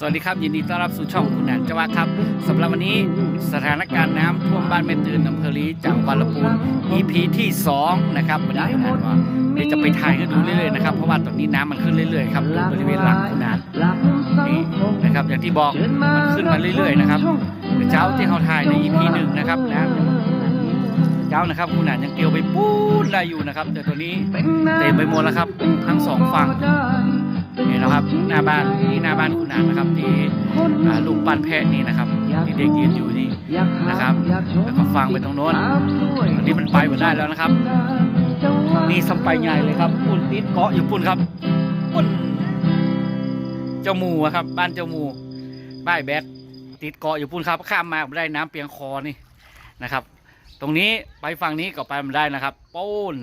สวัสดีครับ ยินดีต้อนรับสู่ช่องคุณหนันจวาครับสำหรับวันนี้สถานการณ์น้ำท่วมบ้านแม่ตื่นอำเภอลีจังหวัดลำพูน EP ที่2นะครับวันนี้นะก็เดี๋ยวจะไปถ่ายให้ดูเรื่อยๆนะครับเพราะว่าตอนนี้น้ำมันขึ้นเรื่อยๆครับบริเวณหลังคุณหนนนี่นะครับอย่างที่บอกมันขึ้นมาเรื่อยๆนะครับเมื่อเช้าที่เขาถ่ายใน EP หนึ่งนะครับน้ำเจ้านะครับคุณหนันยังเกลียวไปปูนได้อยู่นะครับ แต่ตัวนี้เต็มไปหมดแล้วครับ ทั้งสองฝั่ง นี่นะครับ หน้าบ้านนี่หน้าบ้านคุณนางนะครับที่ลูกปั้นแพะนี่นะครับที่เด็กยืนอยู่นี่นะครับแล้วก็ฟังไปตรงโน้นตอนนี้มันไปหมดได้แล้วนะครับนี่สัมไปใหญ่เลยครับปุ่นติดเกาะอยู่ปุ่นครับปุ่นเจ้าหมูครับ บ้านเจ้าหมูบ้านแบดติดเกาะอยู่ปุ่นครับข้ามมาได้น้ำเปียงคอนี่นะครับ ตรงนี้ไปฝั่งนี้ก็ไปมันได้นะครับปูน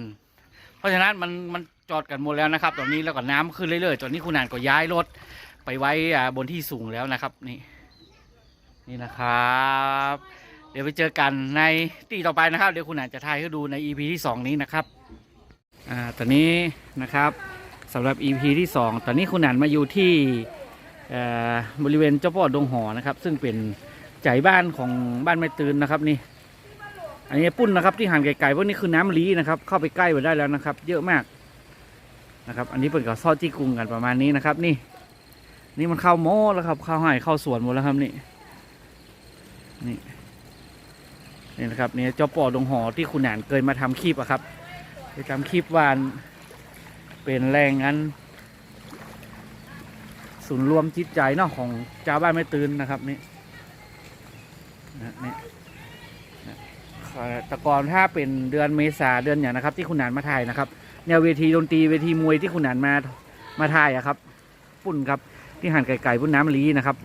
เพราะฉะนั้นมันมัน จอดกันหมดแล้วนะครับ ตอนนี้แล้วก็น้ำขึ้นเรื่อยๆ ตอนนี้คุณนานก็ย้ายรถไปไว้บนที่สูงแล้วนะครับนี่นี่นะครับ เดี๋ยวไปเจอกันในตีต่อไปนะครับ เดี๋ยวคุณนานจะถ่ายให้ดูใน EP ที่ 2 นี้นะครับอ่าตอนนี้นะครับสำหรับ EP ที่ 2 ตอนนี้คุณนานมาอยู่ที่อ่อบริเวณเจ้าพ่อดงหอนะครับ ซึ่งเป็นใจบ้านของบ้านไม่ตื่นนะครับนี่อันนี้ปุ้นนะครับที่หันไกลๆพวกนี้คือน้ำลีนะครับ เข้าไปใกล้ไปได้แล้วนะครับ เยอะมาก นะครับ อันนี้เป็นกับซอจี้กรุงกันประมาณนี้นะครับ นี่ นี่มันเข้าโม้แล้วครับเข้าใหายเข้าสวนหมดแล้วครับนี่ นี่นี่นะครับนี่เจ้าปอดงหอที่คุณหนานเคยมาทำคลิปอะครับไปทำคลิปวานเป็นแรงงานศูนย์รวมจิตใจเนาะของชาวบ้านไม่ตื่นนะครับนี่นะนี่เอ่อแตะกอนถ้าเป็นเดือนเมษาเดือนอย่างนะครับ ที่คุณหนานมาถ่ายนะครับ แนวเวทีดนตรีเวทีมวยที่คุณหนานมามาถ่ายอะครับ ปุ่นครับที่หันไก่ๆปุ่นน้ำลีนะครับ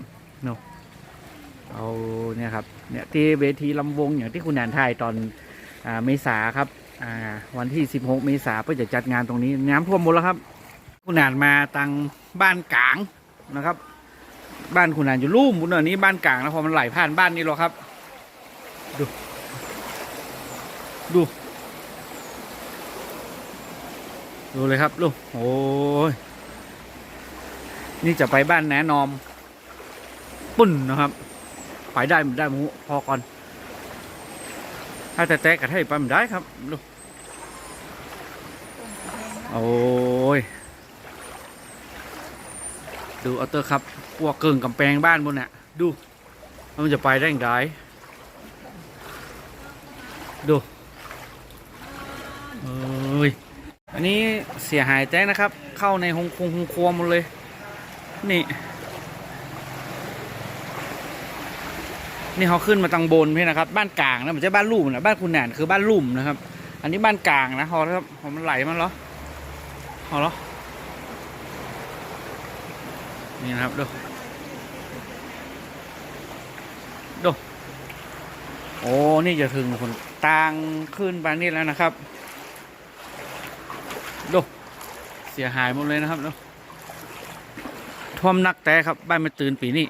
เนาะเอาเนี่ยครับเนี่ยที่เวทีลำวงอย่างที่คุณหนานถ่ายตอนอ่าเมษาครับอ่าวันที่ 16 เมษาเพื่อจะจัดงานตรงนี้น้ำท่วมหมดแล้วครับ คุณหนานมาตังบ้านกลางนะครับ บ้านคุณหนานอยู่ลุ่มบุญเนอนี้บ้านกลางแล้วพอมันไหลผ่านบ้านนี้หรอกครับ ดู ดู ดูเลยครับลูก โอ้ย นี่จะไปบ้านแหนนอม ปุ่นนะครับ ไปได้ไม่ได้มูพอก่อน ถ้าแต่แต่กระเทยไปไม่ได้ครับดูก โอ้ย ดูเอาเตอร์ครับพวกเกิงกำแพงบ้านบนน่ะ ดู มันจะไปได้ยังไงดู เอ้ย อันนี้เสียหายแจ้งนะครับ เข้าในหงคงหงครัวหมดเลย นี่ นี่เขาขึ้นมาตังบนพี่นะครับ บ้านกลางนะมันจะบ้านลุ่มนะบ้านคุณแหนคือบ้านลุ่มนะครับ อันนี้บ้านกลางนะพอแล้วครับมันไหลมันเหรอพอเหรอนี่นะครับดูดูโอ้นี่จะถึงคนตางขึ้นไปนี่แล้วนะครับดูเสียหายหมดเลยนะครับท่วมนักแต่ครับ บ้านไม่ตื่นปีนี้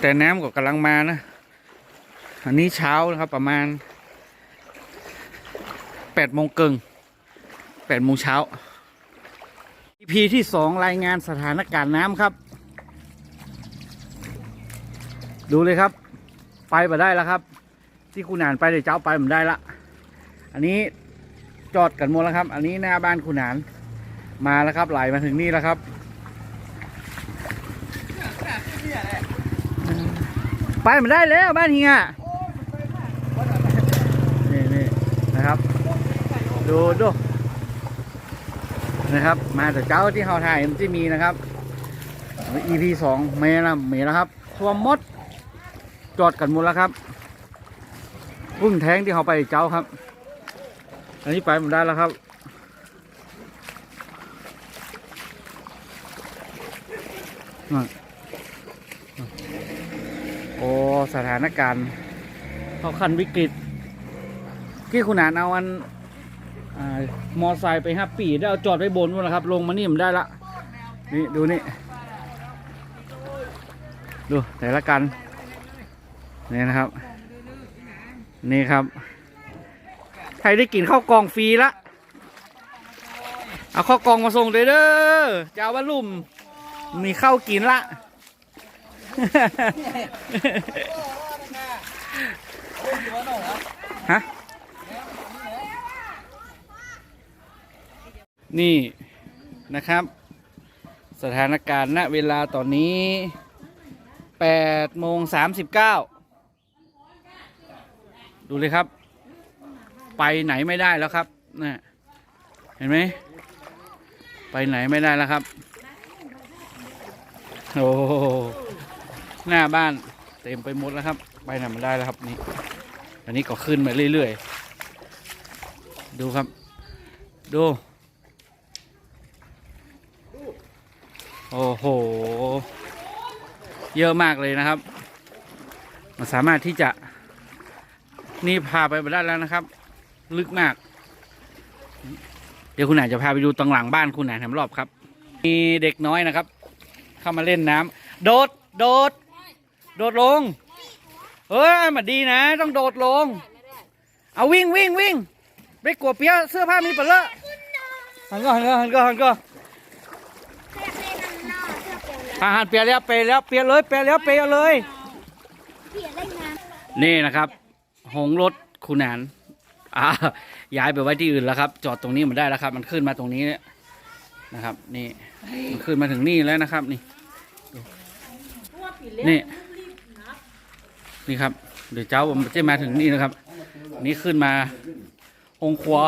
แต่น้ำก็กำลังมานะ อันนี้เช้านะครับประมาณแปดโมงเกิงแปดโมงเช้า EP ที่สองรายงานสถานการณ์น้ำครับ ดูเลยครับ ไปมาได้แล้วครับ ที่คุณนานไปเดี๋ยวเจ้าไปผมได้ละ อันนี้จอดกันหมดแล้วครับ อันนี้หน้าบ้านคุณนาน มาแล้วครับไหลมาถึงนี่แล้วครับไปมาได้แล้วบ้านเฮียนี่นี่นะครับ ดูดูนะครับ มาแต่เจ้าที่เขาถ่ายมันจะมีนะครับ EP สองเมละเมล้วครับท่วมมดจอดกันหมดแล้วครับพุ่งแทงที่เขาไปเจ้าครับ อันนี้ไปหมดได้แล้วครับ นั่น โอ้สถานการณ์เขาคันวิกฤตที่คุณหนานเอาอันอมอไซค์ไปห้าปีได้เอาจอดไว้บนนู่นนะครับ ลงมานี่มันได้ละ นี่ดูนี่ ดูแต่ละกันนี่นะครับ นี่ครับ ใครได้กินข้าวกล่องฟรีละ เอาข้าวกล่องมาส่งเลยเด้อเจ้าบ้านลุ่ม มีข้าวกินละ ฮะ นี่นะครับ สถานการณ์ณเวลาตอนนี้8โมง39 ดูเลยครับ ไปไหนไม่ได้แล้วครับนะเห็นไหม ไปไหนไม่ได้แล้วครับ โอ้หน้าบ้านเต็มไปหมดแล้วครับ ไปไหนม่ได้แล้วครับนี่อันนี้ก็ขึ้นมาเรื่อยๆ ดูครับ ดู โอ้โห เยอะมากเลยนะครับ มันสามารถที่จะนี่พาไปม่ได้แล้วนะครับ ลึกมาก เดี๋ยวคุณอาจจะพาไปดูตรงหลังบ้านคุณอาจทำรอบครับ มีเด็กน้อยนะครับ เข้ามาเล่นน้ำโดด โดด โดดลง เฮ้ยมันดีนะ ต้องโดดลง เอาวิ่งวิ่งวิ่งไม่กลัวเปียกเสื้อผ้ามีเปลอะหันก็หันก็หันก็หันก็อาหารเปียกแล้วเปียกแล้วเปียกเลยเปียกแล้วเปียกเลยเปียกได้ไงนี่นะครับ หงรถคุณแหนนอ่าย้ายไปไว้ที่อื่นแล้วครับ จอดตรงนี้มันได้แล้วครับ มันขึ้นมาตรงนี้ นะครับ นี่มันขึ้นมาถึงนี่แล้วนะครับ นี่นี่นี่ครับ เดี๋ยวเจ้าผมจะมาถึงนี่นะครับ นี่ขึ้นมาองครัว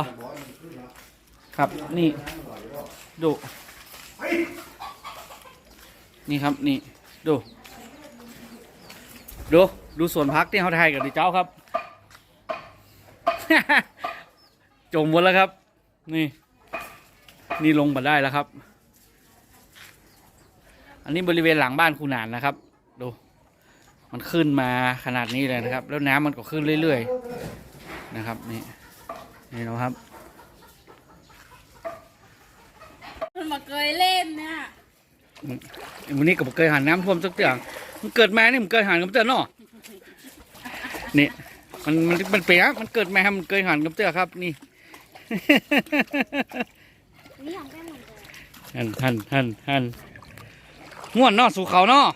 ครับนี่ดูนี่ครับนี่ดูดูดูสวนพักที่เขาไทยกับดิเจ้าครับ จมหมดแล้วครับ นี่ นี่ลงมาได้แล้วครับ อันนี้บริเวณหลังบ้านคุณหนานนะครับ ดู มันขึ้นมาขนาดนี้เลยนะครับ แล้วน้ำมันก็ขึ้นเรื่อยๆนะครับ นี่นี่นะครับ มันมาเคยเล่นเนี่ยวันนี้ก็บ่เคยหันน้ำท่วมสักเตือมันเกิดมานี่มันเคยหันกับเตือเนาะนี่มันมันมันเปียกมันเกิดมามันเคยหันกับเตือครับ นี่ นี่ของแก้มเหมือนกันหันหันหันหันง่วนเนาะสู่เขาเนาะ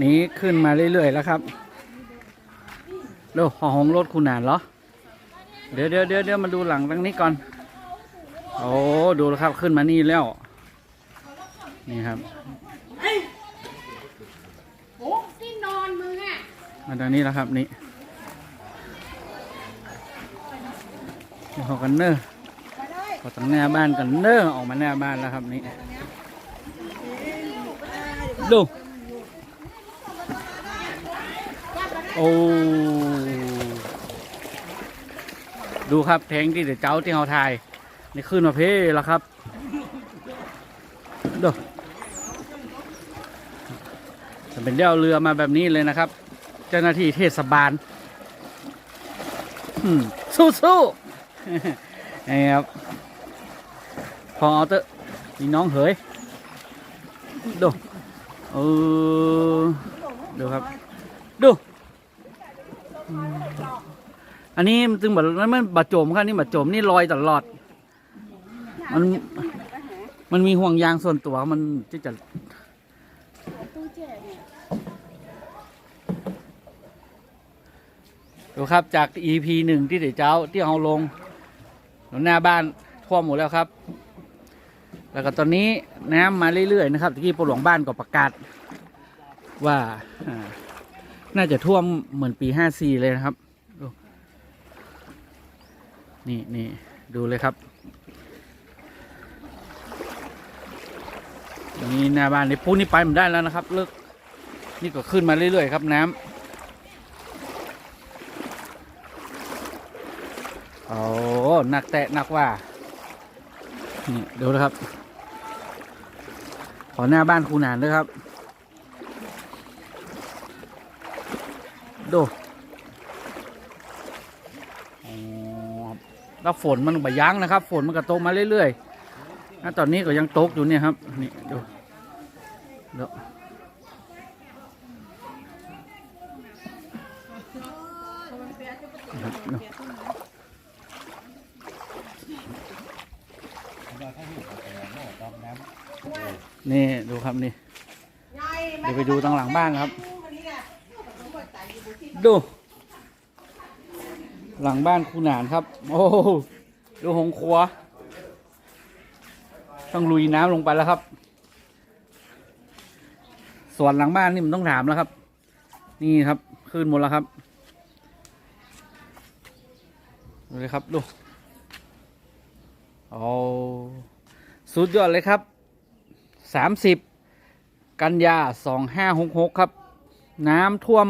นี่ขึ้นมาเรื่อยๆแล้วครับเร็วหอของรถคุณนานเหรอ เดี๋ยวเดี๋ยวเดี๋ยวเดี๋ยวมาดูหลังตรงนี้ก่อน โอ้ดูแล้วครับขึ้นมานี่แล้ว นี่ครับโอ้ที่นอนมึงอะมาทางนี้แล้วครับนี่นี่เขากันเนอร์ พอตั้งหน้าบ้านกันเนอร์ออกมาหน้าบ้านแล้วครับนี่ดูโอ้ดูครับเพลงที่เดี๋ยวเจ้าที่เขาถ่ายนี่ขึ้นมาเพ่แล้วครับดูจะเป็นเดี่ยวเรือมาแบบนี้เลยนะครับ เจ้าหน้าที่เทศบาลอืมสู้ๆนี่ครับ พอเตอะมีน้องเหยดูเออดูครับ ดู อันนี้มันจึงแบบนั้นมันบาดจมครับนี่บาดจมนี่ลอยตลอด มันมันมีห่วงยางส่วนตัวมันจะจะตู้เดี๋ยดูครับจาก EP หนึ่งที่เดี๋ยวเจ้าที่เอาลงหน้าบ้านท่วมหมดแล้วครับ แล้วก็ตอนนี้น้ำมาเรื่อยๆนะครับที่ปหลวงบ้านก็ประกาศ ว่าน่าจะท่วมเหมือนปีห้าสี่เลยนะครับ นี่นี่ดูเลยครับนี่หน้าบ้านนี่ปูนี่ไปมันได้แล้วนะครับเลิกนี่ก็ขึ้นมาเรื่อยๆครับน้ำโอ้หนักแตะหนักว่า นี่ดูนะครับ อหน้าบ้านครูหนานด้วยครับ ดูอ๋อแล้วฝนมันบยั้งนะครับ ฝนมันก็ตกมาเรื่อยๆนะตอนนี้ก็ยังตกอยู่เนี่ยครับ นี่ดูดูนะครับ นี่ดูครับนี่ เดี๋ยวไปดูตังหลังบ้านครับ ดู หลังบ้านคูหนานครับ โอ้ดูหงครัว ต้องลุยน้ำลงไปแล้วครับ ส่วนหลังบ้านนี่มันต้องถามแล้วครับ นี่ครับขึ้นหมดแล้วครับดูเลยครับดูโอ้สุดยอดเลยครับ สามสิบกันยาสองห้าหกหกครับ น้ำท่วม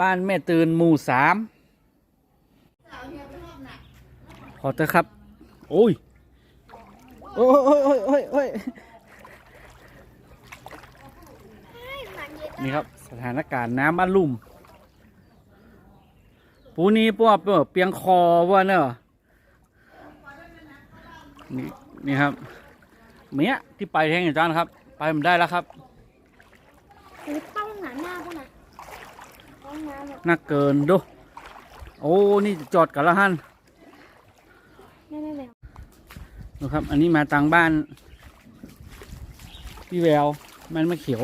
บ้านแม่ตื่นหมู่สามขอเถอะครับ โอ้ย โอ้ยโอ้ยโอ้ยโอ้ยโอ้ยนี่ครับ สถานการณ์น้ำบ้านลุ่ม ปูนี้พวเปียงคอว่าเนอะนี่นี่ครับ เมียที่ไปแทงอย่างจ้านครับ ไปมันได้แล้วครับหรือต้องหนาหน้าพวกน่ะต้องน้ำแบบน่าเกินดูโอ้นี่จอดกันแล้วฮันไม่ไม่ไม่ดูครับ อันนี้มาตังบ้าน พี่แววมันมะเขียว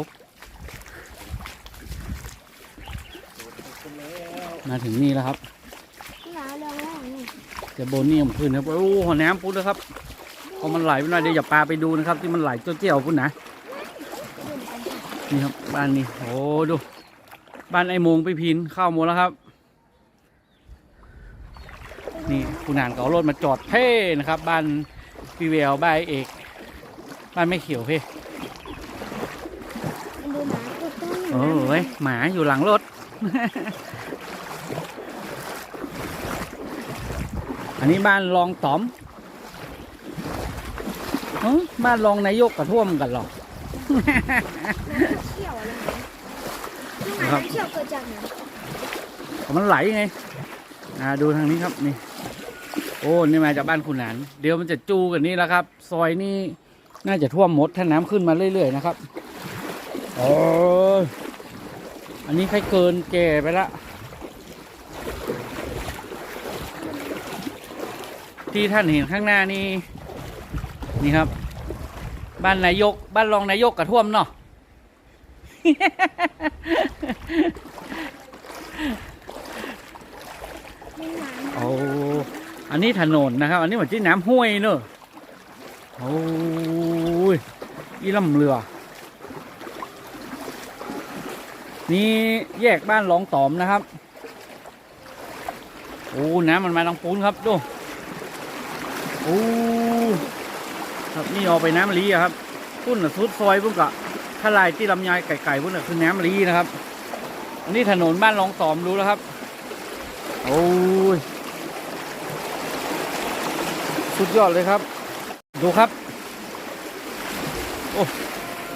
มาถึงนี่แล้วครับหนาเรื่องแรกนี่เดี๋ยวโบนี่ผมขึ้นครับโอ้หัวน้ำปุ๊ดนะครับ พอมันไหลไปหน่อยเดี๋ยวอย่าปลาไปดูนะครับ ที่มันไหลเจียวๆปุ๊ดนะนี่ครับบ้านนี้โอ้ดู บ้านไอ้มงไปพินเข้าหมดแล้วครับ นี่คุณนานก็เอารถมาจอดเพ่นะครับ บ้านพี่แววบ้านเอก บ้านไม่เขียวเพ่มันดูหนาตัวต้นเออเว้ยหมาอยู่หลังรถ อันนี้บ้านรองต๋อม บ้านรองนายกกระท่วมกันหรอกเขี่ยวอะไรไหนครับเขี่ยวเกิดจากไหนมันไหลไง อ่าดูทางนี้ครับนี่ โอ้นี่มาจากบ้านคุณหนานเดี๋ยวมันจะจูกันนี่แล้วครับ ซอยนี่น่าจะท่วมหมดถ้าน้ำขึ้นมาเรื่อยๆนะครับโอ้ยอันนี้ใครเกินแก่ไปละที่ท่านเห็นข้างหน้านี่ นี่ครับ บ้านนายก บ้านรองนายกกระท่วมเนาะโอ้อันนี้ถนนนะครับ อันนี้เหมือนที่น้ำห้วยเนอะโอ้ยอีลำเรือ นี่แยกบ้านหลองตอมนะครับ โอ้ น้ำมันมาทางปูนครับดูโอ้ ครับนี่ออกไปน้ำลีครับพุ่นสุดซอยพุ่นกะถ้าลายที่ลำไยไก่ๆพุ่นคือน้ำลีนะครับ อันนี้ถนนบ้านลองตอมรู้แล้วครับ โอ้ยสุดยอดเลยครับ ดูครับ โอ้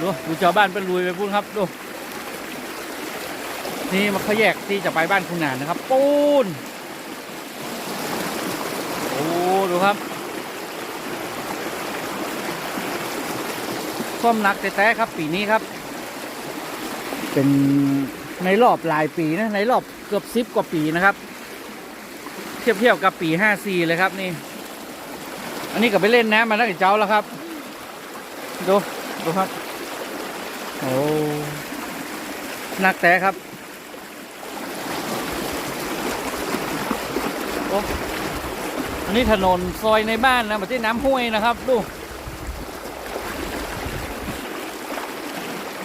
ดูดูชาวบ้านเป็นลุยไปพูดครับดูนี่มาเขาแยกที่จะไปบ้านคุณนานนะครับ ปูนโอ้ดูครับ ท่วมหนักแต่ๆครับ ปีนี้ครับ เป็นในรอบหลายปีนะในรอบเกือบสิบกว่าปีนะครับ เทียบเทียบกับปีห้าสี่เลยครับนี่ อันนี้ก็ไปเล่นน้ำมาแล้วกับเจ้าแล้วครับ ดู ดูครับ โอ้หนักแต่ครับโอ้อันนี้ถนนซอยในบ้านนะม่ใช่น้ำห้วยนะครับ ดู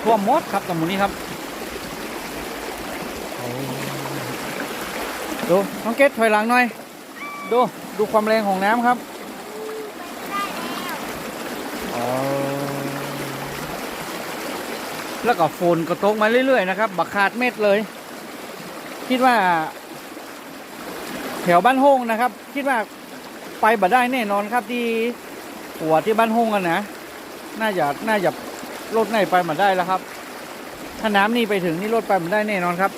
ท่วมหมดครับตรงนี้ครับดูน้องเกตถอยหลังหน่อย ดู ดูความแรงของน้ำครับอ๋อแล้วก็ฝนก็ตกมาเรื่อยๆนะครับ บักขาดเม็ดเลย คิดว่า แถวบ้านโฮงนะครับ คิดว่าไปบ่ได้แน่นอนครับที่หัวที่บ้านโฮงกันนะ น่าจะน่าจะ รถไหนไปมาได้แล้วครับ ถ้าน้ำนี่ไปถึงนี่รถไปมาได้แน่นอนครับ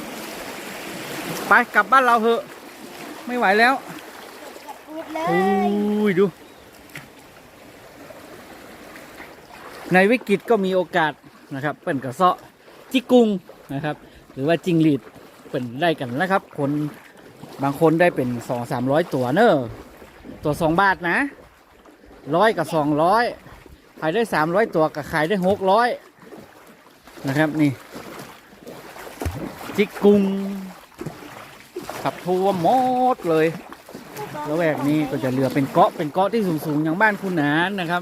ไปกลับบ้านเราเถอะ ไม่ไหวแล้วพูดเลอุ้ยดู ในวิกฤตก็มีโอกาสนะครับเป็นกระเซาะจิกุงนะครับ หรือว่าจิงหรีดเป็นได้กันนะครับ คนบางคนได้เป็นสองสามร้อยตัวเนอะตัวสองบาทนะร้อยกับสองร้อยายได้สามร้อยตัวกับขายได้หกร้อยนะครับนี่ จิกกุงขับทัวหมดเลยแล้วแวกนี้ก็จะเหลือเป็นเกาะเป็นเกาะที่สูงๆอย่างบ้านคุณหนานนะครับ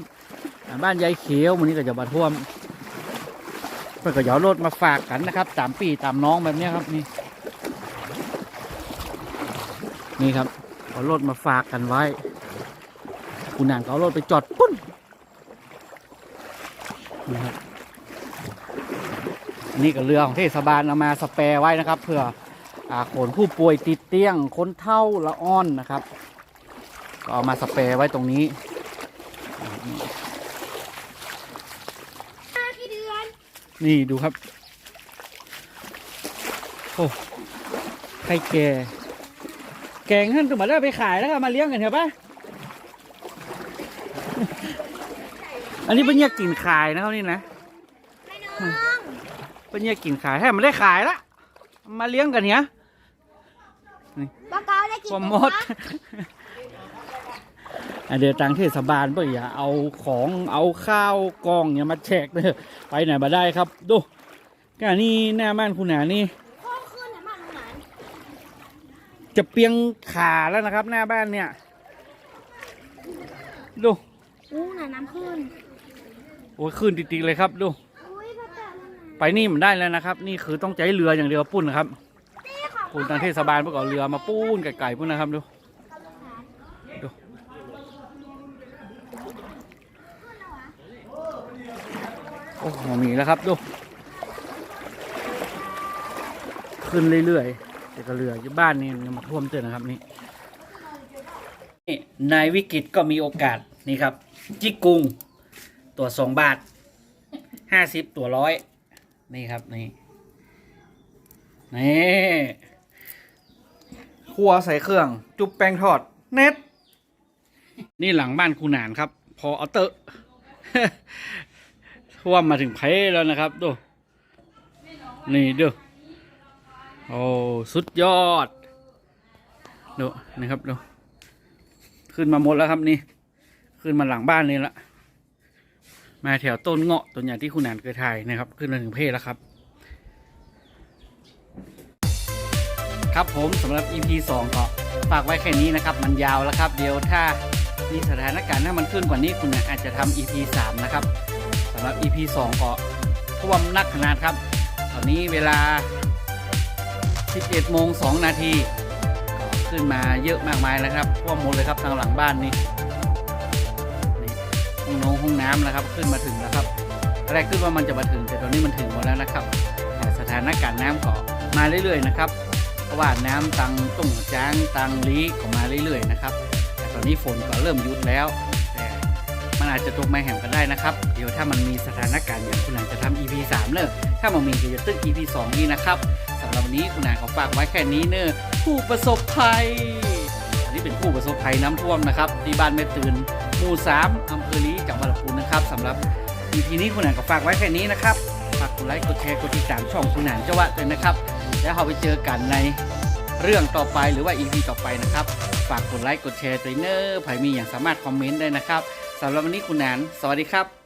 บ้านยายเขียววันนี้ก็จะมาท่วมเพื่อก็จะเอารถมาฝากกันนะครับตามปีตามน้องแบบนี้ครับนี่นี่ครับเอารถมาฝากกันไว้ คุณนานก็เอารถไปจอดปุ้น นี่ครับอันนี่ก็เรือของเทศบาลเอามาสแปรไว้นะครับเพื่ออาขนผู้ป่วยติดเตียงคนเท่าละอ่อนนะครับ ก็เอามาสแปรไว้ตรงนี้ห้ากี่เดือนนี่ดูครับ โอ้ไข่แก่ แกงท่านก็มาได้ไปขายแล้วก็มาเลี้ยงกันเถอะปะ อันนี้เป็นแยกกินขายนะครับนี่นะไม่น้องเป็นแยกกินขายให้มันได้ขายละ มาเลี้ยงกันเนี้ยปลาเกาได้กี่ควาตัวมมดอันเดียวตังเทศบาลเพื่ออย่าเอาของเอาข้าวกล่องเนี่ยมาแจกเด้อไปไหนมาได้ครับ ดูก็นี่หน้าบ้านคุณหนานี่ข้อขึ้นไหนบ้างหนานจะเปียงขาแล้วนะครับ หน้าบ้านเนี่ย ดูอู้หนาน้ำขึ้น โอ้ยขึ้นจริงๆเลยครับดูอุ้ยพระเจ้ามันหนาไปนี่มันได้แล้วนะครับ นี่คือต้องใช้เรืออย่างเดียวปุ้นนะครับนี่ของปุ้นทางเทศบาลเพื่อเอาเรือมาปุ้นไก่ๆปุ้นนะครับดูดูโอ้โหมีแล้วครับดูขึ้นเรื่อยๆแต่ก็เรืออยู่บ้านนี่ยังมาท่วมเตือนนะครับนี่นี่นายวิกฤตก็มีโอกาสนี่ครับจิกกุง ตัวสองบาทห้าสิบตัวร้อยนี่ครับนี่นี่ครัวใส่เครื่อง จุบแป้งทอด เน็ต นี่หลังบ้านคุณหนานครับ พอเอาเตอะท่วมมาถึงเพแล้วนะครับดูนี่ดูโอ้สุดยอดดูนะครับดูขึ้นมาหมดแล้วครับนี่ ขึ้นมาหลังบ้านนี่ละ มาแถวต้นเงาะต้นใหญ่ที่คุณแหนเคยถ่ายนะครับ ขึ้นมาถึงเพแล้วครับ ครับผมสำหรับ EP 2ก็ฝากไว้แค่นี้นะครับ มันยาวแล้วครับ เดี๋ยวถ้ามีสถานการณ์ถ้ามันขึ้นกว่านี้คุณอาจจะทำ EP 3 นะครับสำหรับ EP 2ก็ท่วมนักขนาดครับ ตอนนี้เวลา 11โมง2นาทีก็ขึ้นมาเยอะมากมายแล้วครับท่วมหมดเลยครับทางหลังบ้านนี่นี่ ห้องน้องห้องน้ำนะครับ ขึ้นมาถึงแล้วครับอนแรกขึ้นว่ามันจะมาถึงแต่ตอนนี้มันถึงหมดแล้วนะครับสถานการณ์น้ำก็มาเรื่อยๆนะครับเพราะว่าน้ำตังตุ่งจ้างตังลีก็มาเรื่อยๆนะครับแต่ตอนนี้ฝนก็เริ่มยุดแล้วแต่มันอาจจะตกมาแหมกันได้นะครับ เดี๋ยวถ้ามันมีสถานการณ์อย่างคุณนางจะทำ EP 3เนอะถ้ามันมีก็จะตึ้ง EP 2 นี้นะครับสำหรับวันนี้คุณนางขอฝากไว้แค่นี้เนอะผู้ประสบภัยอันนี้เป็นผู้ประสบภัยน้ำท่วมนะครับที่บ้านแม่ตื่นหมู่3อำ อลีจังหวัดลำพูนนะครับสำหรับ EP นี้คุณหนานก็ฝากไว้แค่นี้นะครับฝากกดไลค์กดแชร์กดติดตามช่องคุณหนานจ้าวะด้วยนะครับ แล้วเราไปเจอกันในเรื่องต่อไปหรือว่า EP ต่อไปนะครับ ฝากกดไลค์กดแชร์ตัวเนอร์ไผมีอย่างสามารถคอมเมนต์ได้นะครับสำหรับวันนี้คุณหนนสวัสดีครับ